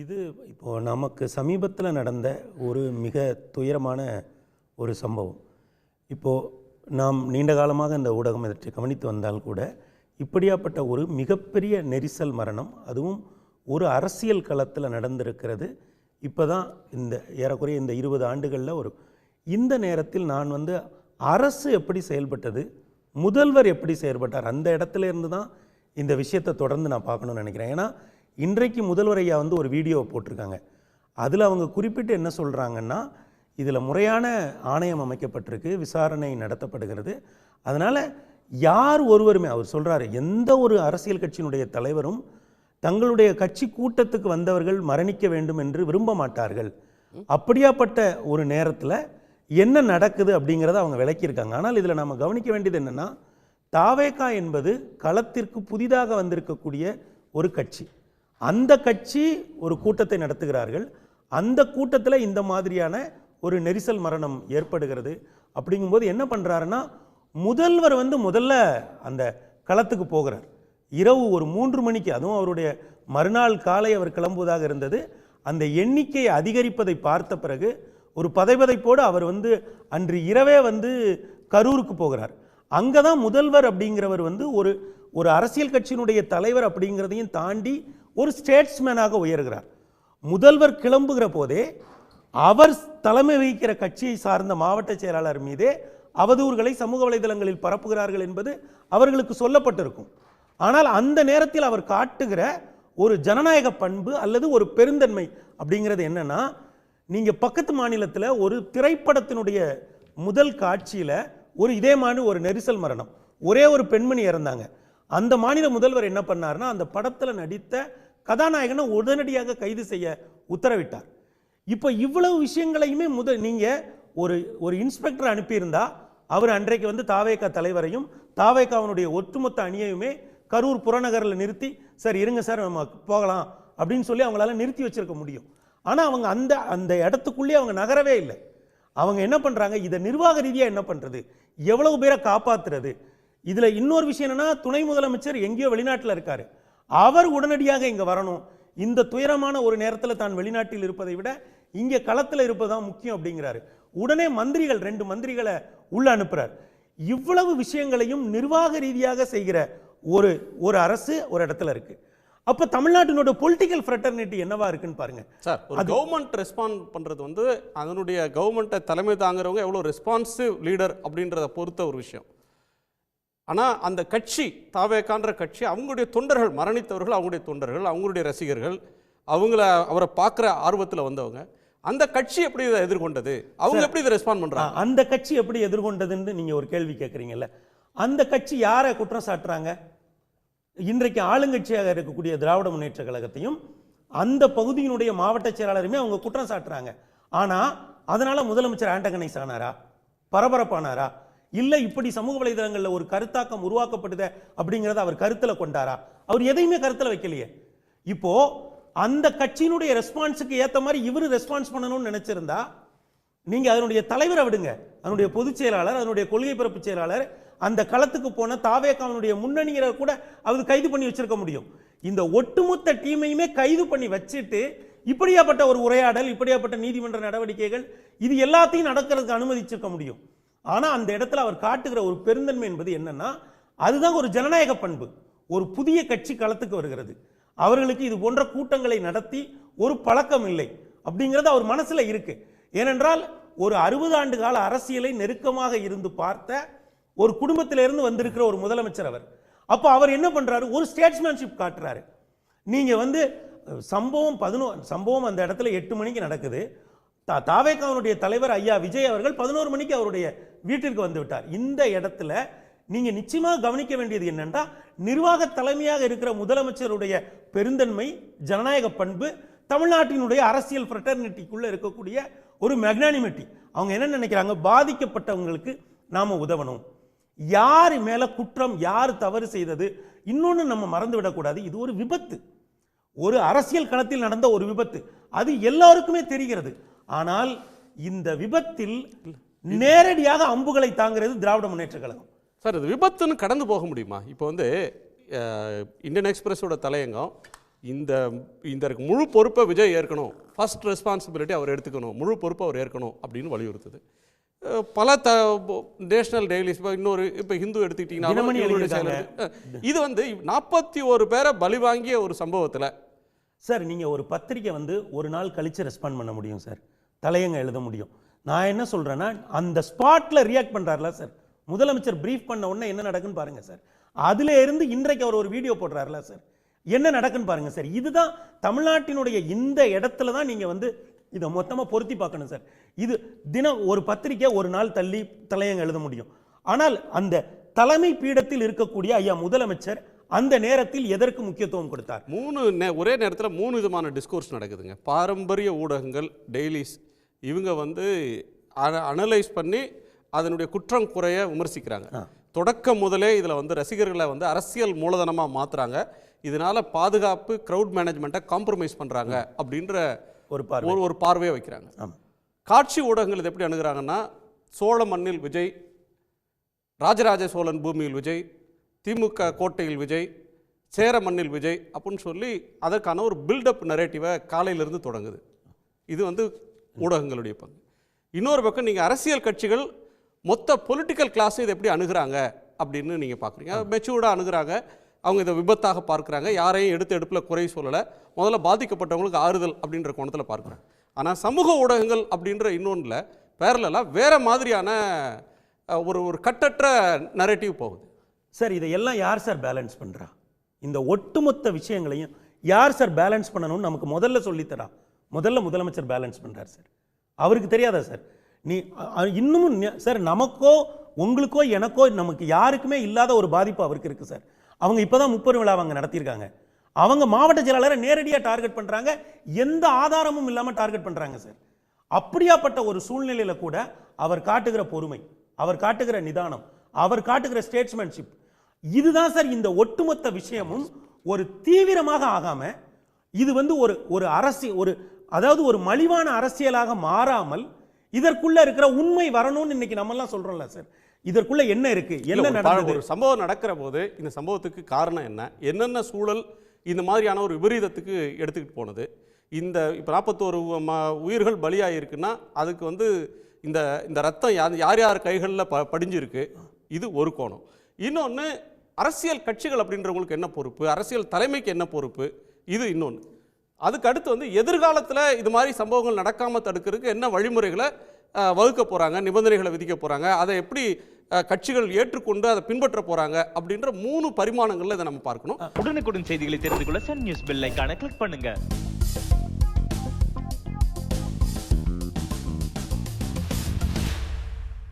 இது இப்போது நமக்கு சமீபத்தில் நடந்த ஒரு மிக துயரமான ஒரு சம்பவம். இப்போது நாம் நீண்ட காலமாக இந்த ஊடகம் இதற்றை கவனித்து வந்தால் கூட இப்படியாப்பட்ட ஒரு மிகப்பெரிய நெரிசல் மரணம் அதுவும் ஒரு அரசியல் களத்தில் நடந்திருக்கிறது. இப்போ தான் இந்த ஏறக்குறைய இந்த இருபது ஆண்டுகளில் ஒரு இந்த நேரத்தில் நான் வந்து அரசு எப்படி செயல்பட்டது முதல்வர் எப்படி செயல்பட்டார் அந்த இடத்துல இருந்து தான் இந்த விஷயத்தை தொடர்ந்து நான் பார்க்கணும்னு நினைக்கிறேன். ஏன்னா இன்றைக்கு முதல்வர் ஐயா வந்து ஒரு வீடியோ போட்டிருக்காங்க. அதில் அவங்க குறிப்பிட்டு என்ன சொல்கிறாங்கன்னா இதில் முறையான ஆணையம் அமைக்கப்பட்டிருக்கு விசாரணை நடத்தப்படுகிறது. அதனால் யார் ஒருவருமே அவர் சொல்கிறாரு எந்த ஒரு அரசியல் கட்சியினுடைய தலைவரும் தங்களுடைய கட்சி கூட்டத்துக்கு வந்தவர்கள் மரணிக்க வேண்டும் என்று விரும்ப மாட்டார்கள். அப்படியாப்பட்ட ஒரு நேரத்தில் என்ன நடக்குது அப்படிங்கிறத அவங்க விளக்கியிருக்காங்க. ஆனால் இதில் நம்ம கவனிக்க வேண்டியது என்னென்னா தாவேகா என்பது களத்திற்கு புதிதாக வந்திருக்கக்கூடிய ஒரு கட்சி. அந்த கட்சி ஒரு கூட்டத்தை நடத்துகிறார்கள். அந்த கூட்டத்தில் இந்த மாதிரியான ஒரு நெரிசல் மரணம் ஏற்படுகிறது. அப்படிங்கும்போது என்ன பண்ணுறாருன்னா முதல்வர் வந்து முதல்ல அந்த களத்துக்கு போகிறார். இரவு ஒரு மூன்று மணிக்கு அதுவும் அவருடைய மறுநாள் காலை அவர் கிளம்புவதாக இருந்தது. அந்த எண்ணிக்கையை அதிகரிப்பதை பார்த்த பிறகு ஒரு பதைப்பதைப்போடு அவர் வந்து அன்று இரவே வந்து கரூருக்கு போகிறார். அங்கே தான் முதல்வர் அப்படிங்கிறவர் வந்து ஒரு ஒரு அரசியல் கட்சியினுடைய தலைவர் அப்படிங்கிறதையும் தாண்டி ஒரு ஸ்டேட்ஸ்மேனாக உயர்கிறார். முதல்வர் கிளம்புகிற போதே அவர் தலைமை வகிக்கிற கட்சியை சார்ந்த மாவட்ட செயலாளர் மீதே அவதூறுகளை சமூக வலைதளங்களில் பரப்புகிறார்கள் என்பது அவர்களுக்கு சொல்லப்பட்டிருக்கும். ஆனால் அந்த நேரத்தில் அவர் காட்டுகிற ஒரு ஜனநாயக பண்பு அல்லது ஒரு பெருந்தன்மை அப்படிங்கிறது என்னன்னா நீங்க பக்கத்து மாநிலத்தில் ஒரு திரைப்படத்தினுடைய முதல் காட்சியில் ஒரு இதே மாதிரி ஒரு நெரிசல் மரணம். ஒரே ஒரு பெண்மணி இறந்தாங்க. அந்த மாநில முதல்வர் என்ன பண்ணார்னா அந்த படத்தில் நடித்த கதாநாயகனை உடனடியாக கைது செய்ய உத்தரவிட்டார். இப்போ இவ்வளவு விஷயங்களையுமே முத நீங்கள் ஒரு ஒரு இன்ஸ்பெக்டர் அனுப்பியிருந்தா அவர் அன்றைக்கு வந்து தாவேகா தலைவரையும் தாவேக்காவனுடைய ஒட்டுமொத்த அணியையுமே கரூர் புறநகரில் நிறுத்தி சார் இருங்க சார் நம்ம போகலாம் அப்படின்னு சொல்லி அவங்களால நிறுத்தி வச்சிருக்க முடியும். ஆனால் அவங்க அந்த அந்த இடத்துக்குள்ளேயே அவங்க நகரவே இல்லை. அவங்க என்ன பண்ணுறாங்க இதை நிர்வாக ரீதியாக என்ன பண்ணுறது எவ்வளவு பேரை காப்பாத்துறது? இதில் இன்னொரு விஷயம் என்னென்னா துணை முதலமைச்சர் எங்கேயோ வெளிநாட்டில் இருக்காரு. அவர் உடனடியாக இங்கே வரணும். இந்த துயரமான ஒரு நேரத்தில் தான் வெளிநாட்டில் இருப்பதை விட இங்கே களத்தில் இருப்பதுதான் முக்கியம் அப்படிங்கிறாரு. உடனே மந்திரிகள் ரெண்டு மந்திரிகளை உள்ள அனுப்புறார். இவ்வளவு விஷயங்களையும் நிர்வாக ரீதியாக செய்கிற ஒரு ஒரு அரசு ஒரு இடத்துல இருக்கு. அப்ப தமிழ்நாட்டினோட பொலிட்டிக்கல் ஃப்ரெட்டர்னிட்டி என்னவா இருக்குன்னு பாருங்க. சார் ஒரு கவர்மெண்ட் ரெஸ்பாண்ட் பண்றது வந்து அதனுடைய கவர்மெண்ட்டை தலைமை தாங்குறவங்க எவ்வளோ ரெஸ்பான்சிவ் லீடர் அப்படின்றத பொறுத்த ஒரு விஷயம். ஆனா அந்த கட்சி தாவேக்கான்ற கட்சி அவங்களுடைய தொண்டர்கள் மரணித்தவர்கள் அவங்களுடைய தொண்டர்கள் அவங்களுடைய ரசிகர்கள் அவங்கள அவரை பார்க்குற ஆர்வத்தில் வந்தவங்க அந்த கட்சி எப்படி இதை எதிர்கொண்டது? அவங்க எப்படி இதை ரெஸ்பாண்ட் பண்றாங்க? ஆ, அந்த கட்சி எப்படி எதிர்கொண்டதுன்னு நீங்க ஒரு கேள்வி கேட்குறீங்கல்ல அந்த கட்சி யாரை குற்றம் சாட்டுறாங்க? இன்றைக்கு ஆளுங்கட்சியாக இருக்கக்கூடிய திராவிட முன்னேற்ற கழகத்தையும் அந்த பகுதியினுடைய மாவட்ட செயலாளருமே அவங்க குற்றம் சாட்டுறாங்க. ஆனா அதனால முதலமைச்சர் ஆண்டகனைஸ் ஆனாரா? பரபரப்பானாரா? இல்லை இப்படி சமூக வலைதளங்களில் ஒரு கருத்தாக்கம் உருவாக்கப்படுது அப்படிங்கிறத அவர் கருத்துல கொண்டாரா? அவர் எதையுமே கருத்துல வைக்கலையே. இப்போ அந்த கட்சியினுடைய ரெஸ்பான்ஸுக்கு ஏற்ற மாதிரி இவரு ரெஸ்பான்ஸ் பண்ணணும்னு நினைச்சிருந்தா நீங்க அதனுடைய தலைவரை விடுங்க. அதனுடைய பொதுச் செயலாளர் அதனுடைய கொள்கை பிறப்பு செயலாளர் அந்த களத்துக்கு போன தாவேக்காவனுடைய முன்னணியரை கூட அவர் கைது பண்ணி வச்சிருக்க முடியும். இந்த ஒட்டுமொத்த டீமையுமே கைது பண்ணி வச்சுட்டு இப்படியாப்பட்ட ஒரு உரையாடல் இப்படியாப்பட்ட நீதிமன்ற நடவடிக்கைகள் இது எல்லாத்தையும் நடக்கிறதுக்கு அனுமதிச்சிருக்க முடியும். ஆனால் அந்த இடத்துல அவர் காட்டுகிற ஒரு பெருந்தன்மை என்பது என்னன்னா அதுதான் ஒரு ஜனநாயக பண்பு. ஒரு புதிய கட்சி களத்துக்கு வருகிறது. அவர்களுக்கு இது போன்ற கூட்டங்களை நடத்தி ஒரு பழக்கம் இல்லை அப்படிங்கிறது அவர் மனசில் இருக்கு. ஏனென்றால் ஒரு அறுபது ஆண்டு கால அரசியலை நெருக்கமாக இருந்து பார்த்த ஒரு குடும்பத்திலிருந்து வந்திருக்கிற ஒரு முதலமைச்சர் அவர். அப்போ அவர் என்ன பண்ணுறாரு ஒரு ஸ்டேட்ஸ்மேன்ஷிப் காட்டுறாரு. நீங்கள் வந்து சம்பவம் பதினோ சம்பவம் அந்த இடத்துல எட்டு மணிக்கு நடக்குது. தா தாவேக்காவனுடைய தலைவர் ஐயா விஜய் அவர்கள் பதினோரு மணிக்கு அவருடைய வீட்டிற்கு வந்து விட்டார். இந்த இடத்துல நீங்கள் நிச்சயமாக கவனிக்க வேண்டியது என்னன்னா நிர்வாக தலைமையாக இருக்கிற முதலமைச்சருடைய பெருந்தன்மை ஜனநாயக பண்பு தமிழ்நாட்டினுடைய அரசியல் ஃப்ரெட்டர்னிட்டிக்குள்ளே இருக்கக்கூடிய ஒரு மெக்னானிமிட்டி அவங்க என்ன நினைக்கிறாங்க? பாதிக்கப்பட்டவங்களுக்கு நாம் உதவணும். யார் மேலே குற்றம் யார் தவறு செய்தது இன்னொன்று நம்ம மறந்து விடக்கூடாது. இது ஒரு விபத்து. ஒரு அரசியல் களத்தில் நடந்த ஒரு விபத்து. அது எல்லாருக்குமே தெரிகிறது. ஆனால் இந்த விபத்தில் நேரடியாக அம்புகளை தாங்கிறது திராவிட முன்னேற்ற கழகம். சார் இது விபத்துன்னு கடந்து போக முடியுமா? இப்போ வந்து இந்தியன் எக்ஸ்பிரஸோட தலையங்கம் இந்த இந்த முழு பொறுப்பை விஜய் ஏற்கணும். ஃபர்ஸ்ட் ரெஸ்பான்சிபிலிட்டி அவர் எடுத்துக்கணும். முழு பொறுப்பை அவர் ஏற்கணும் அப்படின்னு வலியுறுத்துது. பல த நேஷனல் டெய்லிஸ் இப்போ இன்னொரு இப்போ ஹிந்து எடுத்துக்கிட்டிங்கன்னா இது வந்து நாற்பத்தி ஒரு பேரை பலி வாங்கிய ஒரு சம்பவத்தில். சார் நீங்கள் ஒரு பத்திரிக்கை வந்து ஒரு நாள் கழித்து ரெஸ்பாண்ட் பண்ண முடியும் சார். தலையங்க எழுத முடியும். நான் என்ன சொல்கிறேன்னா அந்த ஸ்பாட்டில் ரியாக்ட் பண்ணுறாருல சார் முதலமைச்சர் ப்ரீஃப் பண்ண உடனே என்ன நடக்குன்னு பாருங்கள் சார் அதில் இருந்து இன்றைக்கு அவர் ஒரு வீடியோ போடுறாருல சார் என்ன நடக்குன்னு பாருங்கள் சார் இதுதான் தமிழ்நாட்டினுடைய இந்த இடத்துல தான் நீங்கள் வந்து இதை மொத்தமாக பொருத்தி பார்க்கணும் சார் இது தினம் ஒரு பத்திரிக்கை ஒரு நாள் தள்ளி தலையங்க எழுத முடியும். ஆனால் அந்த தலைமை பீடத்தில் இருக்கக்கூடிய ஐயா முதலமைச்சர் அந்த நேரத்தில் எதற்கு முக்கியத்துவம் கொடுத்தார்? மூணு நே- ஒரே நேரத்தில் மூணு விதமான டிஸ்கோர்ஸ் நடக்குதுங்க. பாரம்பரிய ஊடகங்கள் டெய்லிஸ் இவங்க வந்து அனலைஸ் பண்ணி அதனுடைய குற்றம் குறைய விமர்சிக்கிறாங்க. தொடக்கம் முதலே இதில் வந்து ரசிகர்களை வந்து அரசியல் மூலதனமாக மாற்றுறாங்க இதனால பாதுகாப்பு க்ரௌட் மேனேஜ்மெண்ட்டை காம்ப்ரமைஸ் பண்ணுறாங்க அப்படின்ற ஒரு பார்வை. ஒரு ஒரு பார்வையை வைக்கிறாங்க. காட்சி ஊடகங்கள் இதை எப்படி அணுகுறாங்கன்னா சோழ மண்ணில் விஜய் ராஜராஜ சோழன் பூமியில் விஜய் திமுக கோட்டையில் விஜய் சேர மண்ணில் விஜய் அப்படின்னு சொல்லி அதற்கான ஒரு பில்டப் நரேட்டிவை காலையிலிருந்து தொடங்குது. இது வந்து ஊடகங்களுடைய பங்கு. இன்னொரு பக்கம் நீங்கள் அரசியல் கட்சிகள் மொத்த பொலிட்டிக்கல் கிளாஸ் இதை எப்படி அணுகுறாங்க அப்படின்னு நீங்கள் பார்க்குறீங்க மெச்சூர்டாக அணுகுறாங்க. அவங்க இதை விபத்தாக பார்க்குறாங்க. யாரையும் எடுத்து எடுப்பில் குறை சொல்லலை. முதல்ல பாதிக்கப்பட்டவங்களுக்கு ஆறுதல் அப்படின்ற கோணத்தில் பார்க்குறாங்க. ஆனால் சமூக ஊடகங்கள் அப்படின்ற இன்னொன்றில் பேரலாம் வேற மாதிரியான ஒரு ஒரு கட்டற்ற நரேட்டிவ் போகுது. சார் இதையெல்லாம் யார் சார் பேலன்ஸ் பண்ணுறா இந்த ஒட்டுமொத்த விஷயங்களையும் யார் சார் பேலன்ஸ் பண்ணணும்னு நமக்கு முதல்ல சொல்லித்தரா முதல்ல முதலமைச்சர் பேலன்ஸ் பண்ணுறார் சார் அவருக்கு தெரியாதா சார் நீ இன்னமும் சார் நமக்கோ உங்களுக்கோ எனக்கோ நமக்கு யாருக்குமே இல்லாத ஒரு பாதிப்பு அவருக்கு இருக்குது சார் அவங்க இப்போ தான் முப்பெரும் விழா அவங்க நடத்தியிருக்காங்க. அவங்க மாவட்ட செயலாளரை நேரடியாக டார்கெட் பண்ணுறாங்க எந்த ஆதாரமும் இல்லாமல் டார்கெட் பண்ணுறாங்க சார் அப்படியாப்பட்ட ஒரு சூழ்நிலையில் கூட அவர் காட்டுகிற பொறுமை அவர் காட்டுகிற நிதானம் அவர் காட்டுகிற ஸ்டேட்ஸ்மேன்ஷிப் இதுதான் சார் இந்த ஒட்டுமொத்த விஷயமும் ஒரு தீவிரமாக ஆகாம இது வந்து ஒரு ஒரு அரசியல் ஒரு அதாவது ஒரு மலிவான அரசியலாக மாறாமல் இதற்குள்ள இருக்கிற உண்மை வரணும்னு இன்னைக்கு நம்ம எல்லாம் சொல்றோம்ல சார். இதற்குள்ள என்ன இருக்கு? என்ன நடந்தது? ஒரு சம்பவம் நடக்கிற போது இந்த சம்பவத்துக்கு காரணம் என்ன? என்னென்ன சூழல் இந்த மாதிரியான ஒரு விபரீதத்துக்கு எடுத்துக்கிட்டு போனது? இந்த இப்போ நாற்பத்தோரு உயிர்கள் பலியாயிருக்குன்னா அதுக்கு வந்து இந்த இந்த ரத்தம் யார் யார் யார் கைகளில் ப படிஞ்சிருக்கு? இது ஒரு கோணம். இன்னொன்று அரசியல் கட்சிகள் அப்படின்றவங்களுக்கு என்ன பொறுப்பு? அரசியல் தலைமைக்கு என்ன பொறுப்பு? இது இன்னொன்று அதுக்கு அடுத்து வந்து எதிர்காலத்தில் இது மாதிரி சம்பவங்கள் நடக்காமல் தடுக்கிறதுக்கு என்ன வழிமுறைகளை வகுக்க போகிறாங்க நிபந்தனைகளை விதிக்க போகிறாங்க அதை எப்படி கட்சிகள் ஏற்றுக்கொண்டு அதை பின்பற்ற போகிறாங்க அப்படின்ற மூணு பரிமாணங்களில் இதை நம்ம பார்க்கணும். உடனுக்குடன் செய்திகளை தெரிந்து கொள்ள சன் நியூஸ் பெல் ஐக்கான கிளிக் பண்ணுங்க.